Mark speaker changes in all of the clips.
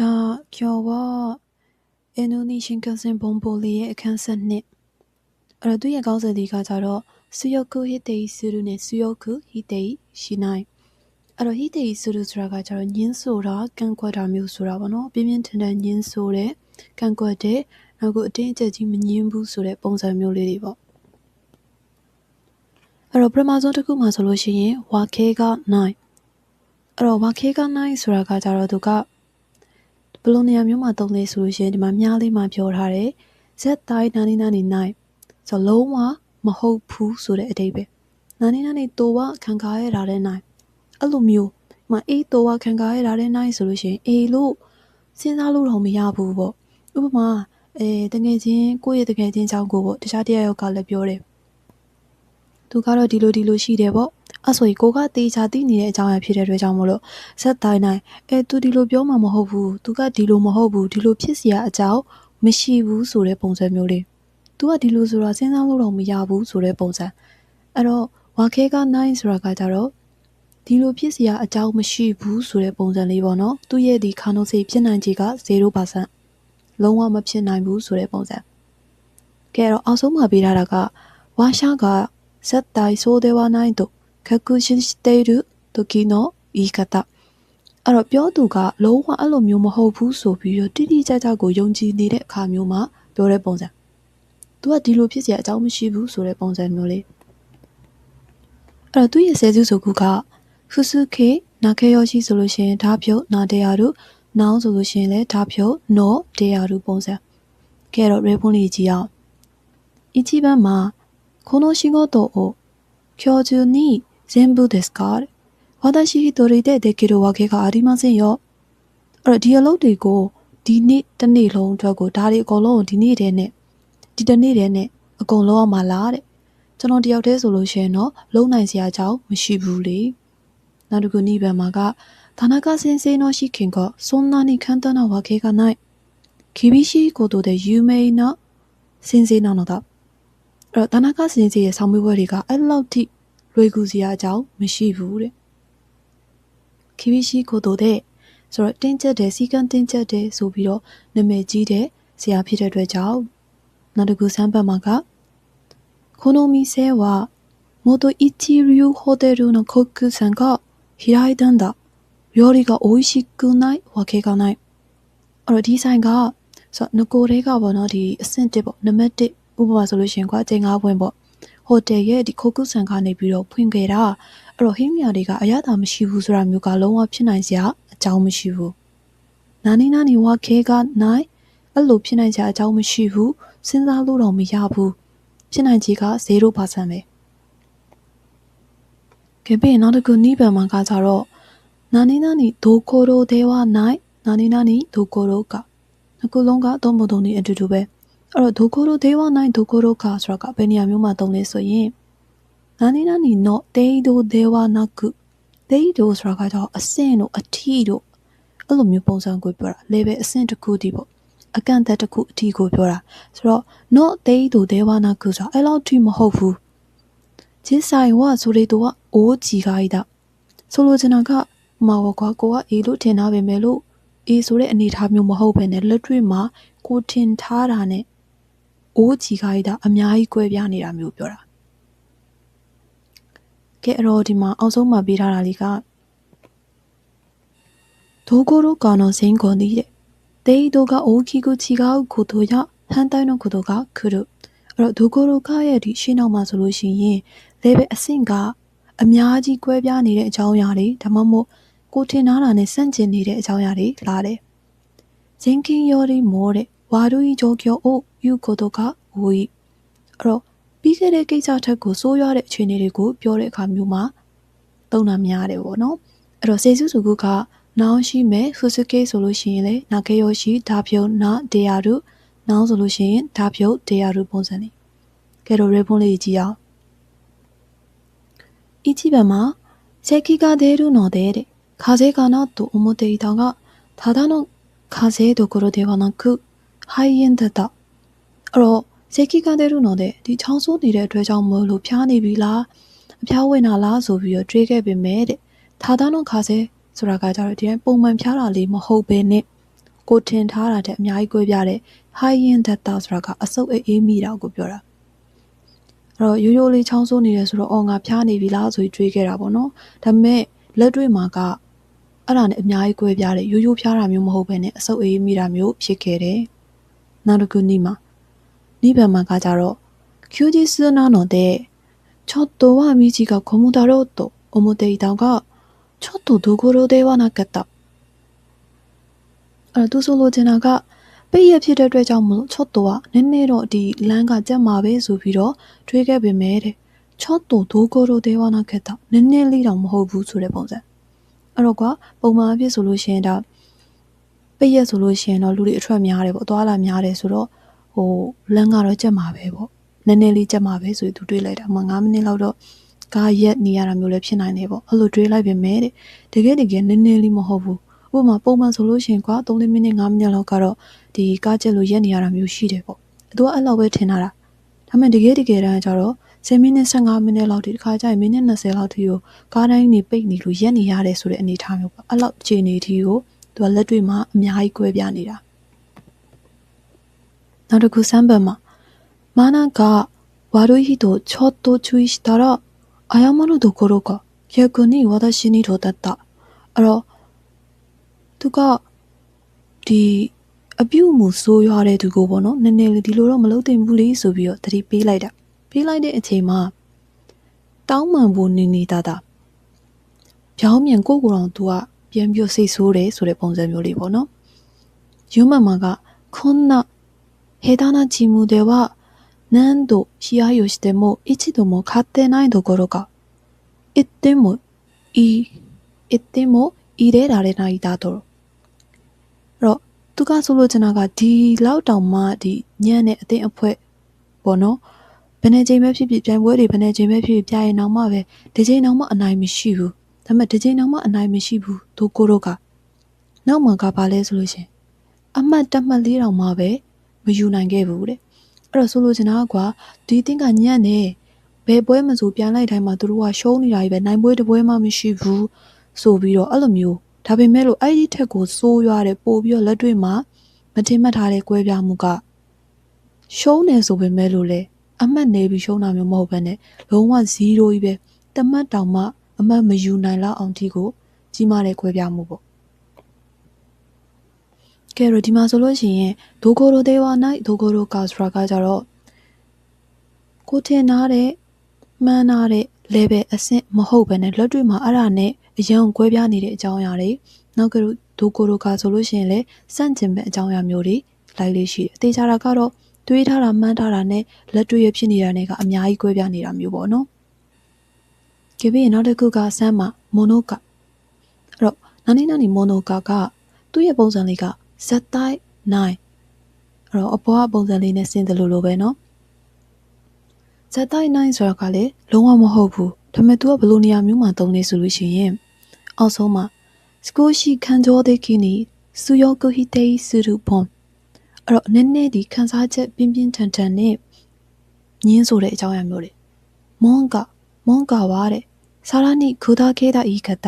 Speaker 1: ကြာကျော်ဝအင်ဒိုနီးရှားကစင်ဘုံပိုလီရဲ့အခန်းဆက်နှစ်အဲ့တော့သူရဲ့ကောင်းစင်ဒီကကြတော့ဆူယကုဟိတေဆူရုနဲ့ဆူယကုဟိတေရှိနိုင်အဲ့တော့ဟိတေဆူရုဆိုတာကကြတော့ညင်းဆိုတာကန့်ကွက်တာမျိုးဆိုတာပေါ့နော်ပြင်းပြင်းထန်ထန်ညင်းဆိုတဲ့ကန့်ကွက်တဲ့နောက်ကိုအတင်းအကျပ်ကြီးမညင်းဘူးဆိုတဲ့ပုံစံမျိုးလေးတွေပေါ့အဲ့တော့ပထမဆုံးတစ်ခုမှာဆိုလို့ရှိရင်ဝါခဲက9အဲ့တော့ဝါခဲက9ဆိုတာကကြတော့သူက ဘယ်လိုနေရာမျိုးမှာသုံးလဲဆိုလို့ရှိရင်ဒီမှာမြားလေးမှာပြောထားတယ် Z တိုင်း9999ဆိုတော့လုံးဝမဟုတ်ဘူးဆိုတဲ့အတိတ်ပဲ99တိုဝခံကားရတာတဲ့နိုင်အဲ့လိုမျိုးဒီမှာ A တိုဝခံကားရတာတဲ့နိုင်ဆိုလို့ရှိရင် A လို့စဉ်းစားလို့တော့မရဘူးပေါ့ဥပမာအဲတကယ်ချင်းကိုယ့်ရဲ့တကယ်ချင်းကြောင့်ကိုပေါ့တခြားတရားရောက်ကလည်းပြောတယ်သူကတော့ဒီလိုဒီလိုရှိတယ်ပေါ့ အဲ့ဆိုရင်ကိုကတေချာသိနေတဲ့အကြောင်းအရာဖြစ်တဲ့အတွက်ကြောင့်မို့လို့ဇက်တိုင်းတိုင်းအဲ तू ဒီလိုပြောမှာမဟုတ်ဘူး तू ကဒီလိုမဟုတ်ဘူးဒီလိုဖြစ်စရာအကြောင်းမရှိဘူးဆိုတဲ့ပုံစံမျိုးလေး तू ကဒီလိုဆိုတော့စဉ်းစားလို့တော့မရဘူးဆိုတဲ့ပုံစံအဲ့တော့ဝါခဲကနိုင်ဆိုတာကကြတော့ဒီလိုဖြစ်စရာအကြောင်းမရှိဘူးဆိုတဲ့ပုံစံလေးပေါ့နော်သူ့ရဲ့ဒီခါနိုစိဖြစ်နိုင်ခြေက0%လုံးဝမဖြစ်နိုင်ဘူးဆိုတဲ့ပုံစံကဲတော့အောက်ဆုံးမှာပေးထားတာကဝါရှာကဇက်တိုင်ဆိုးသေးဝါနိုင်တို့ 確信している時の言い方အဲ့တော့ပြောသူကလုံးဝအဲ့လိုမျိုးမဟုတ်ဘူးဆိုပြီးတော့တိတိကျကျကိုယုံကြည်နေတဲ့အခါမျိုးမှာပြောတဲ့ပုံစံ။ तू ကဒီလိုဖြစ်เสียအကြောင်းမရှိဘူးဆိုတဲ့ပုံစံမျိုးလေး။အဲ့တော့သူ့ရဲ့ဆယ်စုဆိုခုကဖုစုခေနာခေယောရှိဆိုလို့ရှိရင်ဓာဖြုတ်နာတရားတို့နောင်းဆိုလို့ရှိရင်လည်းဓာဖြုတ်နောတရားတို့ပုံစံ။ကဲတော့ရေပွန်လေးကြည့်အောင်။一番မှာこの仕事を今日中に 全部ですか私一人でできるわけがありませんよအဲ့တော့ဒီအလုပ်တွေကိုဒီနေ့တစ်နေ့လုံးအတွက်ကိုဒါတွေအကုန်လုံးကိုဒီနေ့တည်းနဲ့ဒီတစ်နေ့တည်းနဲ့အကုန်လုံးအောင်မလားတဲ့ကျွန်တော်တယောက်တည်းဆိုလို့ရှိရင်တော့လုံနိုင်စရာအကြောင်းမရှိဘူးလေနောက်တစ်ခုနိဗ္ဗာန်မှာက田中先生の試験がそんなに簡単なわけがない厳しいことで有名な先生なのだအဲ့တော့田中先生ရဲ့ဆောင်းမေးပွဲတွေကအဲ့လောက်ထိ လွယ်ကူစရာအကြောင်းမရှိဘူးတဲ့ခီဘီရှိကိုတို့တဲ့ဆိုတော့တင်းကျပ်တယ်စီကံတင်းကျပ်တယ်ဆိုပြီးတော့နာမည်ကြီးတဲ့ဆရာဖြစ်တဲ့အတွက်ကြောင့်နောက်တစ်ခုစမ်းပတ်မှာကこの店は元一流ホテルのコックさんが開いたんだ料理が美味しくないわけがないအဲ့တော့ဒီဆိုင်ကဆိုတော့ငကိုတွေကပေါ့နော်ဒီအဆင့်1ပေါ့နံပါတ်1ဥပမာဆိုလို့ရှိရင်ကွာချိန်9ဘွင်ပေါ့ ဟိုတယ်ရဲ့ဒီခိုကုဆန်ကနေပြီးတော့ဖွင့်ခဲ့တာအဲ့တော့ဟင်းမြာတွေကအရသာမရှိဘူးဆိုတာမျိုးကလုံးဝဖြစ်နိုင်စရာအကြောင်းမရှိဘူးနာနီနာနီဝါခဲကနိုင်အဲ့လိုဖြစ်နိုင်စရာအကြောင်းမရှိဘူးစဉ်းစားလို့တော့မရဘူးဖြစ်နိုင်ခြေက0%ပဲကဲပြီးနောက်တစ်ခုနိဗ္ဗာန်မှာကကြတော့နာနီနာနီဒိုကိုရိုဒေဝနိုင်နာနီနာနီဒိုကိုရိုကအခုလုံးကတော့မုံတုံနေအတူတူပဲ အဲ့တော့ဒိုကိုရိုဒေဝနိုင်ဒိုကိုရိုကာဆိုတာကဘယ်နေရာမျိုးမှာသုံးလဲဆိုရင်နာနီနာနီနော့ဒေဒိုဒေဝနာကုဒေဒိုဆိုတာကတော့အဆင့်တို့အထီတို့အဲ့လိုမျိုးပုံစံကိုပြောတာ level အဆင့်တစ်ခုတည်းပေါ့အကန့်အသတ်တစ်ခုအထီကိုပြောတာဆိုတော့ not day to devana ကိုဆိုတာအဲ့လောက်ထိမဟုတ်ဘူးဂျင်းဆိုင်ဝဆိုလေတော့အိုးကြီးကားဒါဆိုလိုချင်တာကမာဝကွာကိုကအေးလို့ထင်တာပဲမယ်လို့အေးဆိုတဲ့အနေထားမျိုးမဟုတ်ဘဲနဲ့လက်တွေ့မှာကိုထင်ထားတာနဲ့ အိုးချီခိုင်းတာအများကြီးကွဲပြားနေတာမျိုးပြောတာကဲအတော့ဒီမှာအောက်ဆုံးမှာပေးထားတာလေးကဒိုကိုရိုကောင်တော်စင်ကုန်ဒီတဲ့တေးတို့ကအိုးခီကိုချီကောက်ကိုတို့ရဟန်တိုင်းတော့ကိုတို့ကခုတို့အဲ့တော့ဒိုကိုရိုကရဲ့ဒီရှင်းနောက်မှာဆိုလို့ရှိရင်လည်းပဲအဆင့်ကအများကြီးကွဲပြားနေတဲ့အကြောင်းအရာတွေဒါမှမဟုတ်ကိုထင်နာတာနဲ့ဆန့်ကျင်နေတဲ့အကြောင်းအရာတွေလာတယ်ဂျင်ကင်ယော်ဒီမောတဲ့ဝါဒူကြီးဂျိုကျော်အိုး 言うことが多いအဲ့တော့ပြီးခဲ့တဲ့ကိစ္စထက်ကိုစိုးရွားတဲ့အခြေအနေတွေကိုပြောတဲ့အခါမျိုးမှာသုံးတာများတယ်ပေါ့နော်အဲ့တော့စေစုစုကနောင်ရှိမဲ့ဖူစုကေဆိုလို့ရှိရင်လေနာကေယောရှိဒါဖြုတ်နာဒေယာရုနောင်ဆိုလို့ရှိရင်ဒါဖြုတ်ဒေယာရုပုံစံလေးကဲတော့ရေပွန်လေးကြည့်အောင်一番は咳が出るので風かなと思っていたがただの風どころではなく肺炎だった အဲ့တော့စိတ်ကြီးကတဲ့လူနော်တဲ့ဒီချောင်းဆိုးနေတဲ့အတွက်ကြောင့်မလို့ဖျားနေပြီလားအဖျားဝင်တာလားဆိုပြီးတော့တွေးခဲ့ပေမဲ့တဲ့သာသားတော့ခါစဲဆိုတာကကြတော့ဒီတိုင်းပုံမှန်ဖျားတာလေးမဟုတ်ပဲနဲ့ကိုထင်ထားတာတဲ့အများကြီးကွဲပြားတဲ့ high yin data ဆိုတာကအစုပ်အေးအေးမိတာကိုပြောတာအဲ့တော့ရိုးရိုးလေးချောင်းဆိုးနေတယ်ဆိုတော့အော်ငါဖျားနေပြီလားဆိုပြီးတွေးခဲ့တာပေါ့နော်ဒါပေမဲ့လက်တွေ့မှာကအဲ့ဒါနဲ့အများကြီးကွဲပြားတယ်ရိုးရိုးဖျားတာမျိုးမဟုတ်ဘဲနဲ့အစုပ်အေးမိတာမျိုးဖြစ်ခဲ့တယ်နောက်တစ်ခုနီးမှာ နိဗ္ဗာန်မှာကကြတော့休日なのでちょっとは道が混むだろうと思っていたがちょっとどころではなかったအဲ့တော့သူဆိုလိုချင်တာကပိတ်ရဖြစ်တဲ့အတွက်ကြောင့်မလို့ချော့တိုကနည်းနည်းတော့ဒီလမ်းကကြက်မှာပဲဆိုပြီးတော့တွေးခဲ့ပေမဲ့တဲ့ချော့တိုဒိုကိုရိုဒေဝနာခက်တော့နည်းနည်းလေးတော့မဟုတ်ဘူးဆိုတဲ့ပုံစံအဲ့တော့ကွာပုံမှန်အဖြစ်ဆိုလို့ရှိရင်ဒါပိတ်ရဆိုလို့ရှိရင်တော့လူတွေအထွက်များတယ်ပေါ့သွားလာများတယ်ဆိုတော့ ဟိုလမ်းကတော့ကြက်မှာပဲပေါ့နည်းနည်းလေးကြက်မှာပဲဆိုပြီးသူတွေးလိုက်တာမှ9မိနစ်လောက်တော့ကားရက်နေရတာမျိုးလည်းဖြစ်နိုင်တယ်ပေါ့အဲ့လိုတွေးလိုက်ပေမဲ့တဲ့တကယ်တကယ်နည်းနည်းလေးမဟုတ်ဘူးဥပမာပုံမှန်ဆိုလို့ရှိရင်ကွာ3မိနစ်5မိနစ်လောက်ကတော့ဒီကားကျက်လို့ရက်နေရတာမျိုးရှိတယ်ပေါ့သူကအဲ့လောက်ပဲထင်တာဒါပေမဲ့တကယ်တကယ်တမ်းကျတော့10မိနစ်15မိနစ်လောက်ဒီတစ်ခါကျရင်မိနစ်20လောက်ထိကိုကားတိုင်းနေပိတ်နေလို့ရက်နေရတယ်ဆိုတဲ့အနေအထားမျိုးပေါ့အဲ့လောက်အခြေအနေထိကိုသူကလက်တွေ့မှာအများကြီး꿰ပြနေတာ နောက်တစ်ခုစမ်းပတ်မှာマナが悪い人をちょっと注意したら謝るどころか逆に私にとだったအဲ့တော့သူကဒီအပြုတ်မှုဆိုးရွားတဲ့သူကိုပေါ့နော်နည်းနည်းလေးဒီလိုတော့မလုပ်သင့်ဘူးလေဆိုပြီးတော့တတိပေးလိုက်တာပေးလိုက်တဲ့အချိန်မှာတောင်းပန်ဖို့နေနေတာတာဖြောင်းမြန်ကိုကိုယ်တော်သူကပြန်ပြစိတ်ဆိုးတယ်ဆိုတဲ့ပုံစံမျိုးလေးပေါ့နော်ယူမမကခွန်း နာヘダなチームでは何度試合をしても一度も勝ってないところが言ってもいい言っても入れられないだとတော့သူကဆိုလို့ချင်တာကဒီလောက်တောင်မှဒီညံ့တဲ့အတင်းအဖွဲပေါ့နော်ဘယ်နဲ့ချိန်ပဲဖြစ်ဖြစ်ပြိုင်ပွဲတွေဘယ်နဲ့ချိန်ပဲဖြစ်ဖြစ်ပြရင်တော့မှပဲဒီချိန်တော့မှအနိုင်မရှိဘူးဒါပေမဲ့ဒီချိန်တော့မှအနိုင်မရှိဘူးဒိုကိုတို့ကနောက်မှကဘာလဲဆိုလို့ရှင်အမှတ်တမှတ်လေးတောင်မှပဲ မယူနိုင်ခဲ့ဘူးတဲ့အဲ့တော့ဆိုလို့ချင်တာကွာဒီတင်းကညံ့နေဘယ်ပွဲမဆိုပြန်လိုက်တိုင်းမှာသူတို့ကရှုံးနေတာကြီးပဲနိုင်ပွဲတစ်ပွဲမှမရှိဘူးဆိုပြီးတော့အဲ့လိုမျိုးဒါပေမဲ့လို့အဲ့ဒီထက်ကိုစိုးရွားတဲ့ပို့ပြီးတော့လက်တွေ့မှာမတင်မှတ်ထားတဲ့ကွဲပြားမှုကရှုံးနေဆိုပေမဲ့လို့လေအမှတ်နေပြီးရှုံးတာမျိုးမဟုတ်ဘဲနဲ့လုံးဝ0ကြီးပဲတမတ်တောင်မှအမှတ်မယူနိုင်လောက်အောင်ထိကိုကြီးမားတဲ့ကွဲပြားမှုပေါ့ ကဲတော့ဒီမှာဆိုလို့ရှိရင်ဒိုကိုရိုဒေဝါနိုင်ဒိုကိုရိုကာစရာကကြတော့ကိုထင်ထားတဲ့မှန်းထားတဲ့ level အဆင့်မဟုတ်ဘဲနဲ့လက်တွေ့မှာအဲ့ဒါနဲ့အယံကွဲပြားနေတဲ့အကြောင်းအရာတွေနောက်ကဒိုကိုရိုကာဆိုလို့ရှိရင်လည်းစန့်ကျင်မဲ့အကြောင်းအရာမျိုးတွေလိုက်လေးရှိတယ်အသေးချာတာကတော့တွေးထားတာမှန်းထားတာနဲ့လက်တွေ့ရဖြစ်နေတာနဲ့ကအများကြီးကွဲပြားနေတာမျိုးပေါ့နော်ကြည့်ပြီးရင်နောက်တစ်ခုကဆမ်းမှာမိုနိုကာအဲ့တော့နာနီနာနီမိုနိုကာကသူ့ရဲ့ပုံစံလေးက ဇက်တိုက်နိုင်အဲ့တော့အပေါ်ကပုံစံလေးနဲ့ဆင်းတယ်လို့လိုပဲเนาะဇက်တိုက်နိုင်ဆိုတာကလည်းလုံးဝမဟုတ်ဘူးဒါပေမဲ့ तू ကဘလို့နေရာမျိုးမှာသုံးနေဆိုလို့ရှိရင်အောက်ဆုံးမှာစကိုရှိခံကြောတဲ့ခင်းနီစူယောကိုဟီတေးစူရူပွန်အဲ့တော့နည်းနည်းဒီခံစားချက်ပြင်းပြင်းထန်ထန်နဲ့ညင်းဆိုတဲ့အကြောင်းအရာမျိုးတွေမွန်ကမွန်ကဝါတဲ့စာရနိခူတာခေတာဤခတ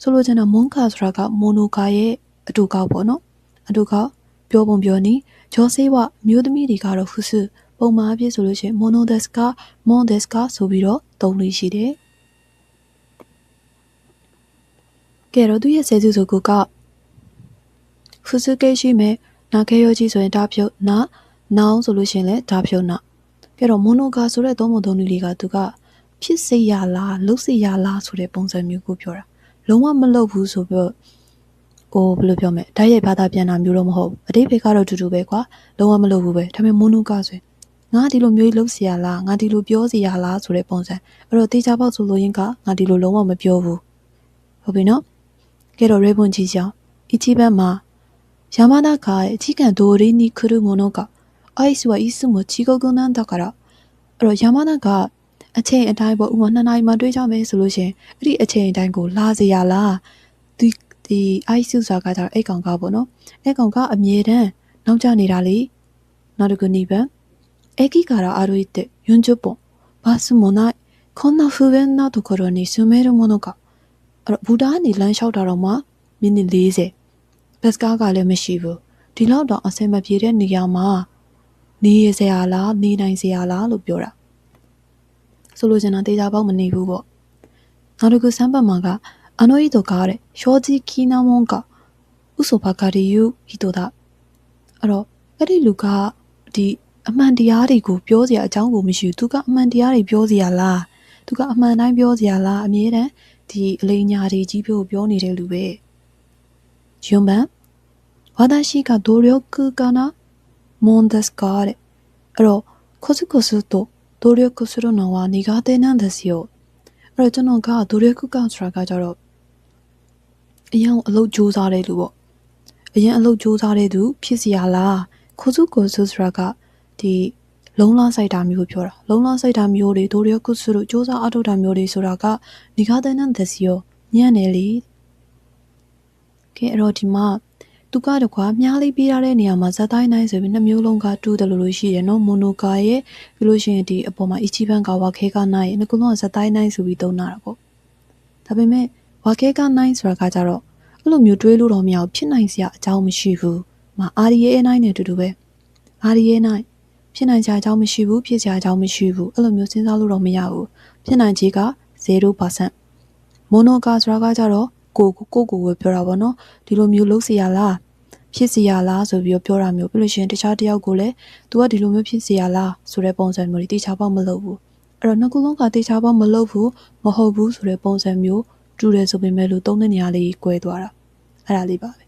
Speaker 1: ဆိုလိုချင်တာမွန်ကဆိုတာကမိုနိုကာရဲ့အတူကောက်ပေါ့နော် အတူကောက်ပြောပုံပြောနည်းဂျောဆေးဝမျိုးသမီးတွေကတော့ဖုစုပုံမှန်အဖြစ်ဆိုလို့ရှိရင် mono desk mon desk ဆိုပြီးတော့သုံးလို့ရှိတယ်ကဲတော့သူရဲ့ဆဲစုဆိုကိုကဖုစုကိရှိမယ်နာခဲရောကြီးဆိုရင်ဒါဖြုတ်နာနောင်ဆိုလို့ရှိရင်လည်းဒါဖြုတ်နာကဲတော့ mono ကဆိုတဲ့သုံးပုံသုံးနည်းလေးကသူကဖြစ်စေရလားလှုပ်စေရလားဆိုတဲ့ပုံစံမျိုးကိုပြောတာလုံးဝမလှုပ်ဘူးဆိုပြီး အိုးဘယ်လိုပြောမလဲတိုက်ရိုက်ဘာသာပြန်တာမျိုးတော့မဟုတ်ဘူးအတိတ်ဖေကတော့တူတူပဲကွာလုံးဝမလုပ်ဘူးပဲဒါပေမဲ့မွန်းနုကဆိုရင်ငါဒီလိုမျိုးကြီးလုပ်เสียလားငါဒီလိုပြောเสียလားဆိုတဲ့ပုံစံအဲ့တော့တေချာပေါက်ဆိုလို့ရင်ကငါဒီလိုလုံးဝမပြောဘူးဟုတ်ပြီနော်ကဲတော့ရေဘွန်ကြီးချောင်းအီချီဘက်မှာယာမနာကရဲ့အချီကန်ဒိုရီနီခရုမနိုကအိုက်စွာအီစုမချီကိုကုန်းနန်တからအဲ့တော့ယာမနာကအချိန်အတိုင်းပေါ့ဥမာ2နာရီမှတွေ့ကြမယ်ဆိုလို့ရှင်အဲ့ဒီအချိန်အတိုင်းကိုလာเสียလားဒီ ဒီအိုက်စုစာကကြတော့အဲ့ကောင်ကပေါ့နော်အဲ့ကောင်ကအမြဲတမ်းနောက်ကျနေတာလေနောက်တစ်ခုနိဗ္ဗာန်駅から歩いて40本バスもないこんな不便なところに住めるものかအဲ့တော့ဘူတာကနေလမ်းလျှောက်တာတော့မှမိနစ်40ဘတ်ကားကလည်းမရှိဘူး ဒီလောက်တော့အဆင်မပြေတဲ့နေရာမှာနေရစရာလားနေနိုင်စရာလားလို့ပြောတာဆိုလိုချင်တာတေချာပေါက်မနေဘူးပေါ့နောက်တစ်ခုစမ်းပတ်မှာက အနိုဤတို့ကားတဲ့ရှောကြီးခီနာမွန်ကဥဆိုဘာကာဒီယူဟီတိုဒါအဲ့တော့အဲ့ဒီလူကဒီအမှန်တရားတွေကိုပြောစရာအကြောင်းကိုမရှိဘူးသူကအမှန်တရားတွေပြောစရာလားသူကအမှန်တိုင်းပြောစရာလားအမြဲတမ်းဒီအလိညာတွေကြီးပြောပြောနေတဲ့လူပဲဂျွန်ဘန်ဝါဒရှိကဒိုရယောကူကနာမွန်ဒက်စကာတဲ့အဲ့တော့ကိုစကိုစတော့ဒိုရယောကူစရနောဝါနေကားတဲ့နန်ဒက်စီယိုအဲ့တော့ကျွန်တော်ကဒိုရယောကူကဆိုတာကကြတော့ အရင်အလုပ်ကြိုးစားတဲ့လူပေါ့အရင်အလုပ်ကြိုးစားတဲ့သူ ဖြစ်စီရလားခိုစုကိုစုဆိုတာကဒီလုံလဆိုင်တာမျိုးပြောတာလုံလဆိုင်တာမျိုးတွေဒိုရယောကူစတို့စ조사အထုတ်တာမျိုးတွေဆိုတာကနေကားတဲ့နန်ဒက်စီယိုညံ့နေလေကဲအဲ့တော့ဒီမှာသူကတကွာမြားလေးပေးထားတဲ့နေရာမှာဇက်တိုင်းနိုင်ဆိုပြီးနှစ်မျိုးလုံးကတူးတယ်လို့လို့ရှိတယ်နော်မိုနိုကာရဲ့ပြီးလို့ရှိရင်ဒီအပေါ်မှာအီချီဘန်ကဝါခဲကနိုင်ရဲ့ငကုလုံးကဇက်တိုင်းနိုင်ဆိုပြီးသုံးတာပေါ့ဒါပေမဲ့ ဝါခဲကနိုင်ဆိုတာကကြတော့အဲ့လိုမျိုးတွေးလို့တော့မရဘူးဖြစ်နိုင်စရာအကြောင်းမရှိဘူးမအာရီရဲ့နိုင်နဲ့အတူတူပဲအာရီရဲ့နိုင်ဖြစ်နိုင်စရာအကြောင်းမရှိဘူးဖြစ်စရာအကြောင်းမရှိဘူးအဲ့လိုမျိုးစဉ်းစားလို့တော့မရဘူးဖြစ်နိုင်ခြေက0%မိုနိုကာဆိုတာကကြတော့ကိုကိုကိုကိုပဲပြောတာပေါ့နော်ဒီလိုမျိုးလုပ်စီရလားဖြစ်စီရလားဆိုပြီးပြောတာမျိုးပြလို့ရှိရင်တခြားတယောက်ကိုလည်း तू ကဒီလိုမျိုးဖြစ်စီရလားဆိုတဲ့ပုံစံမျိုးတွေတေချာပေါက်မလုပ်ဘူးအဲ့တော့နှစ်ခုလုံးကတေချာပေါက်မလုပ်ဘူးမဟုတ်ဘူးဆိုတဲ့ပုံစံမျိုး တူတယ်ဆိုပေမဲ့လို့သုံးတဲ့နေရာလေး꿰သွားတာအဲ့ဒါလေးပါပဲ